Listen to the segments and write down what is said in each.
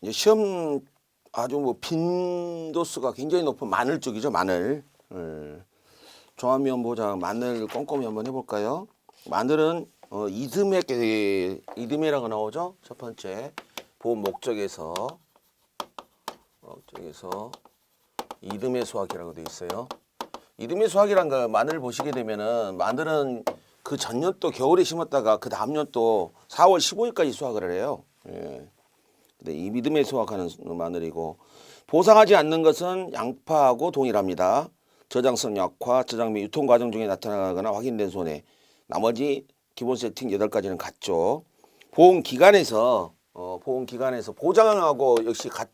이제 시험 아주 뭐 빈도수가 굉장히 높은 마늘 쪽이죠 마늘. 예. 종합미원 보장 마늘 꼼꼼히 한번 해볼까요? 마늘은 어, 이듬해 이듬해라고 나오죠. 첫 번째 보험 목적에서 목적에서 이듬해 수확이라고 되어 있어요. 이듬해 수확이란 거 마늘을 보시게 되면은 마늘은 그 전년 도 겨울에 심었다가 그 다음 년도 4월 15일까지 수확을 해요. 예. 근데 이 믿음에 수확하는 마늘이고 보상하지 않는 것은 양파하고 동일합니다. 저장성 약화, 저장 및 유통 과정 중에 나타나거나 확인된 손해. 나머지 기본 세팅 8가지는 같죠. 보험 기간에서 어, 보험 기간에서 보장하고 역시 가,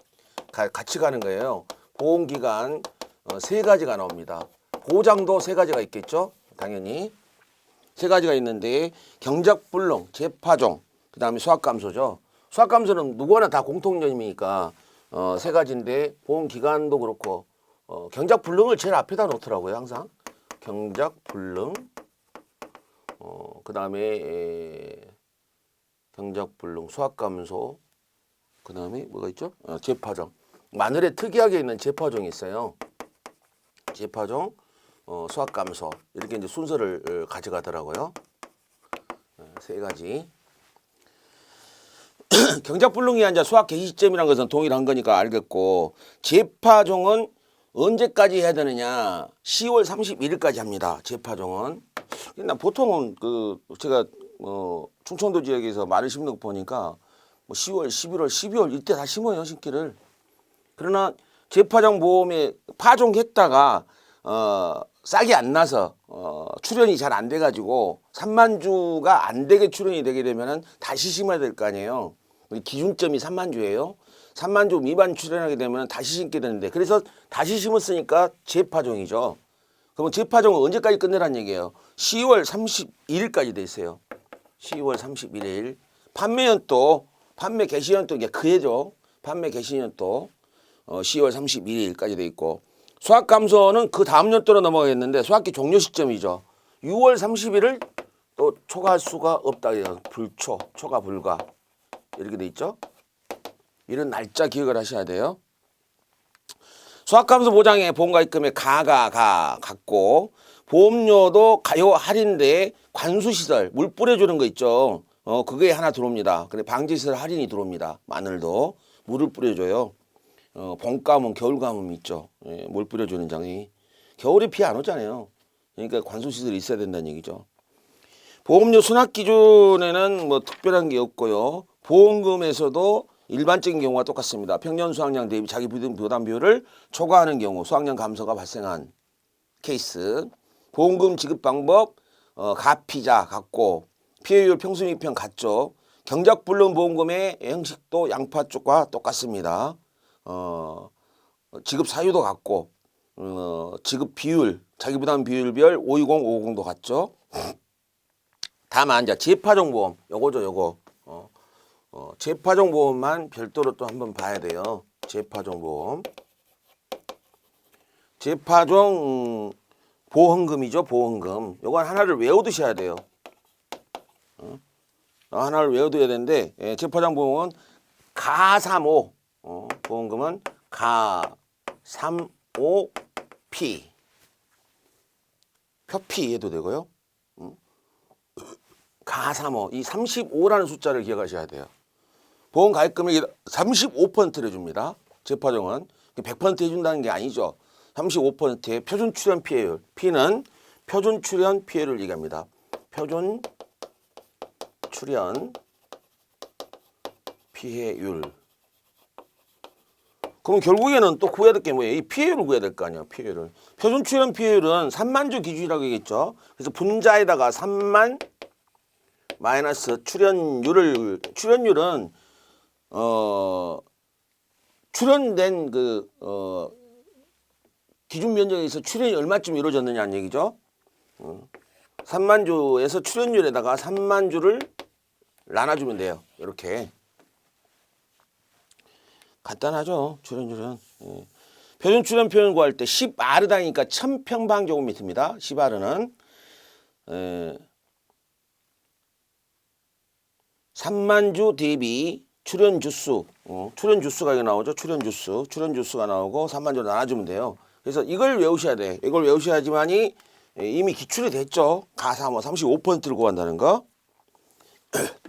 가, 같이 가는 거예요. 보험 기간 어, 세 가지가 나옵니다. 보장도 세 가지가 있겠죠. 당연히 세 가지가 있는데 경작불능, 재파종, 그다음에 수학감소죠. 수학감소는 누구나 다 공통점이니까 어, 세 가지인데 보험 기간도 그렇고 어, 경작 불능을 제일 앞에다 놓더라고요 항상 경작 불능 어, 그 다음에 경작 불능, 수학 감소 그 다음에 뭐가 있죠? 어, 재파종 마늘에 특이하게 있는 재파종이 있어요. 재파종, 어, 수학 감소 이렇게 이제 순서를 어, 가져가더라고요. 어, 세 가지. 경작불능이 이제 수학 개시 시점이라는 것은 동일한 거니까 알겠고 재파종은 언제까지 해야 되느냐? 10월 31일까지 합니다. 재파종은. 나 보통은 그 제가 어 충청도 지역에서 말을 심는 거 보니까 뭐 10월, 11월, 12월 이때 다 심어요 신기를. 그러나 재파종 보험에 파종했다가 어 싹이 안 나서 어 출연이 잘 안 돼가지고 3만 주가 안 되게 출연이 되게 되면은 다시 심어야 될 거 아니에요. 기준점이 3만 주예요. 3만 주 미만 출연하게 되면 다시 심게 되는데 그래서 다시 심었으니까 재파종이죠. 그러면 재파종은 언제까지 끝내란 얘기예요? 10월 31일까지 돼 있어요. 10월 31일. 판매연도 판매 개시연도 이게 그 해죠. 판매 개시연도 어, 10월 31일까지 돼 있고 수학 감소는 그 다음 년도로 넘어가겠는데 수학기 종료 시점이죠. 6월 30일을 또 초과할 수가 없다. 불초, 초과 불가 이렇게 돼 있죠. 이런 날짜 기억을 하셔야 돼요. 수학감소 보장에 보험가입금에 가가 가 같고 보험료도 가요 할인데 관수시설 물 뿌려주는 거 있죠. 어 그게 하나 들어옵니다. 근데 방지시설 할인이 들어옵니다. 마늘도 물을 뿌려줘요. 어 봄가뭄 겨울가뭄 있죠. 예, 물 뿌려주는 장이 겨울에 비 안 오잖아요. 그러니까 관수시설이 있어야 된다는 얘기죠. 보험료 순납 기준에는 뭐 특별한 게 없고요. 보험금에서도 일반적인 경우와 똑같습니다. 평년 수확량 대비 자기 부담 비율을 초과하는 경우 수확량 감소가 발생한 케이스. 보험금 지급 방법 어, 가피자 같고 피해율 평수미평 같죠. 경작불능 보험금의 형식도 양파 쪽과 똑같습니다. 어, 지급 사유도 같고 어, 지급 비율 자기 부담 비율별 520, 550도 같죠. 다만 이제 재파종 보험 요거죠 요거 어, 어, 재파종 보험만 별도로 또 한번 봐야 돼요. 재파종 보험. 재파종 음, 보험금이죠 보험금. 요건 하나를 외워두셔야 돼요. 어? 하나를 외워둬야 되는데 예, 재파종 보험은 가35 어, 보험금은 가35P 표피. 해도 되고요. 가삼오. 이 35라는 숫자를 기억하셔야 돼요. 보험 가입 금액이 35%를 줍니다. 재파종은 100% 해준다는 게 아니죠. 35%의 표준 출연 피해율. P는 표준 출연 피해를 얘기합니다. 표준 출연 피해율. 그럼 결국에는 또 구해야 될 게 뭐예요? 이 피해율을 구해야 될 거 아니에요. 피해율을. 표준 출연 피해율은 3만 주 기준이라고 얘기했죠. 그래서 분자에다가 3만 마이너스 출연율을 출연율은 어 출연된 그 어 기준 면적에서 출연이 얼마쯤 이루어졌느냐는 얘기죠. 어, 3만 주에서 출연율에다가 3만 주를 나눠주면 돼요. 이렇게 간단하죠. 출연율은 예. 표준 출연 표현 구할 때 10R다니까 1000평방제곱미터입니다. 10R은 에, 3만 주 대비 출연 주수 어, 출연 주스가 이거 나오죠. 출연 주스, 출연 주스가 나오고 3만 점 나눠주면 돼요. 그래서 이걸 외우셔야 돼. 이걸 외우셔야지만이 예, 이미 기출이 됐죠. 가사 뭐 35%를 구한다는 거.